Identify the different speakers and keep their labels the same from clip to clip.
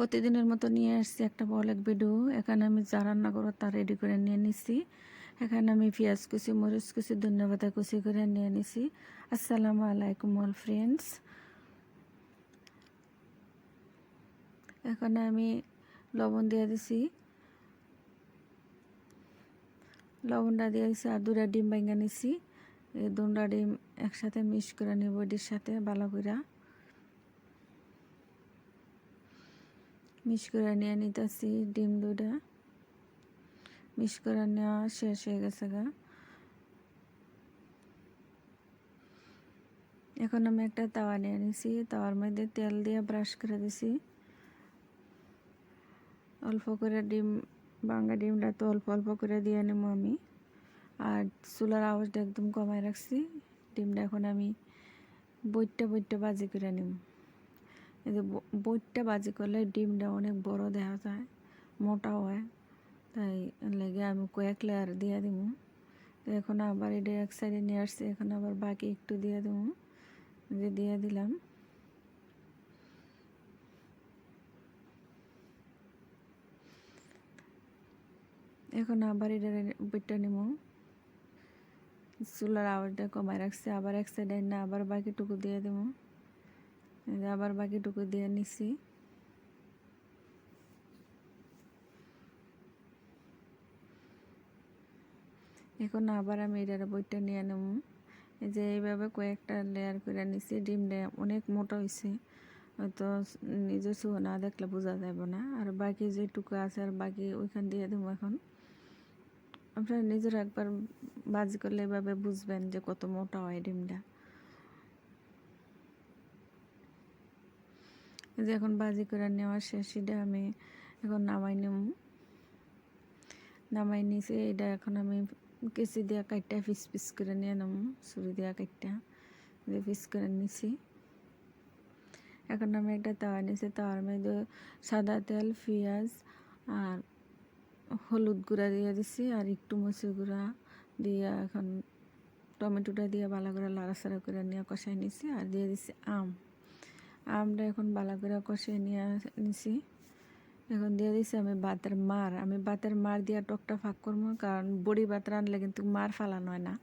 Speaker 1: প্রতিদিনের মতো নিয়ে আসছি একটা বল এক ভিডিও এখানে আমি যা রান্না করব তা রেডি করে নিয়ে নিছি। এখানে আমি পেঁয়াজ কুচি, মরিচ কুচি ধন্যবাদ কুচি করে নিয়ে নিছি। আসসালামু আলাইকুম অল ফ্রেন্ডস এখানে আমি লবণ দিয়ে দিছি। লবণটা দিয়ে দিছি আর দুটা ডিম ভেঙে নিছি। এই দুটা ডিম একসাথে মিক্স করে নিব এটির সাথে, ভালো করে মিক্স করে নিয়ে নিতেছি ডিম দুটা মিক্স করে নেওয়া শেষ হয়ে গেছে গা। এখন আমি একটা তাওয়া নিয়ে নিছি, তাওয়ার মধ্যে তেল দিয়ে ব্রাশ করে দিছি। অল্প করে ডিম বাঙ্গা ডিমটা তো অল্প অল্প করে দিয়ে নেব আমি। আর চুলার আওয়াজটা একদম কমায় রাখছি, ডিমটা এখন আমি বইটটা বইটটা বাজি করে নিব। এই যে বাজি করলে ডিমটা অনেক বড় দেখা যায়, মোটা হয়। তাই লেগে আমি কয়েক লেয়ার দিয়ে দিব এখন আবার এটা এক সাইডে নিয়ে আসছি, এখন আবার বাকি একটু দিয়ে দেবো যে দিয়ে দিলাম। এখন আবার এটা বইটা নিব চুলার আওয়াজটা কমায় রাখছি, আবার এক সাইডে না, আবার বাকিটুকু দিয়ে দেবো আবার বাকিটুকু দিয়ে নিছি। এখন আবার আমি এটার বইটা নিয়ে নেব। এই যে এইভাবে কয়েকটা লেয়ার করে নিছি, ডিম ডিমটা অনেক মোটা হয়েছে হয়তো নিজস্ব না দেখলে বোঝা যাবে না। আর বাকি যেটুকু আছে আর বাকি ওইখান দিয়ে দেবো এখন। আপনারা নিজের একবার বাজি করলে এভাবে বুঝবেন যে কত মোটা হয় ডিমটা। যে এখন বাজি করে নেওয়া শেষ, এটা আমি এখন নামাই নেব। নামাই নিয়েছি এটা এখন আমি কেসি দিয়া কাটটা পিস পিস করে নিয়ে নেব, ছুরি দিয়া কাটটা যে পিস করে নিছি। এখন আমি একটা তাওয়া নিয়েছি তাওয়ার মধ্যে সাদা তেল, পেঁয়াজ আর হলুদ গুঁড়া দিয়ে দিছি আর একটু মসুর গুঁড়া দিয়ে এখন টমেটোটা দিয়ে ভালো করে লাড়াচাড়া করে নিয়ে কষাই নিছি আর দিয়ে দিছি আম। আমটা এখন ভালো কষিয়ে নিয়ে নিছি। এখন দিয়ে দিছি আমি বাতের মার। আমি বাতের মার দিয়ে টকটা ফাঁক করব কারণ বড়ি বাত রানলে কিন্তু মার ফালানো হয় না।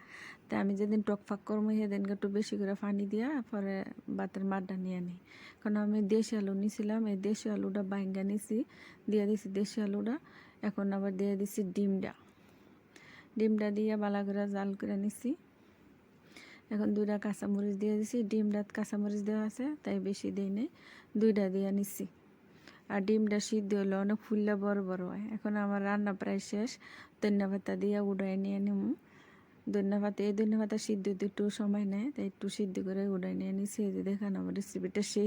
Speaker 1: তাই আমি যেদিন টক ফাঁক করব সেদিন একটু বেশি করে পানি দিয়া পরে বাতের মারটা নিয়ে নিই কারণ আমি দেশি আলু নিছিলাম, এই দেশি আলুটা বাইঙ্গা নিছি, দিয়ে দিছি দেশি আলুটা। এখন আবার দিয়ে দিছি ডিমটা ডিমটা দিয়ে করে জাল করে নিছি। এখন দুইটা কাঁচামরিচ দিয়ে দিছি ডিমটা কাঁচামরিচ দেওয়া আছে, তাই বেশি দিই নেই, দুইটা দিয়ে নিছি। আর ডিমটা সিদ্ধ হলে অনেক ফুললে বড় বড় হয়। এখন আমার রান্না প্রায় শেষ, ধন্যা পাতা দিয়ে উড়াই নিয়ে নিব ধন্যা পাতা এই ধন্যা পাতা সিদ্ধ একটু সময় নেয়, তাই একটু সিদ্ধ করে উড়াই নিয়ে নিছি, এই যে দেখানো আমার রেসিপিটা শেষ।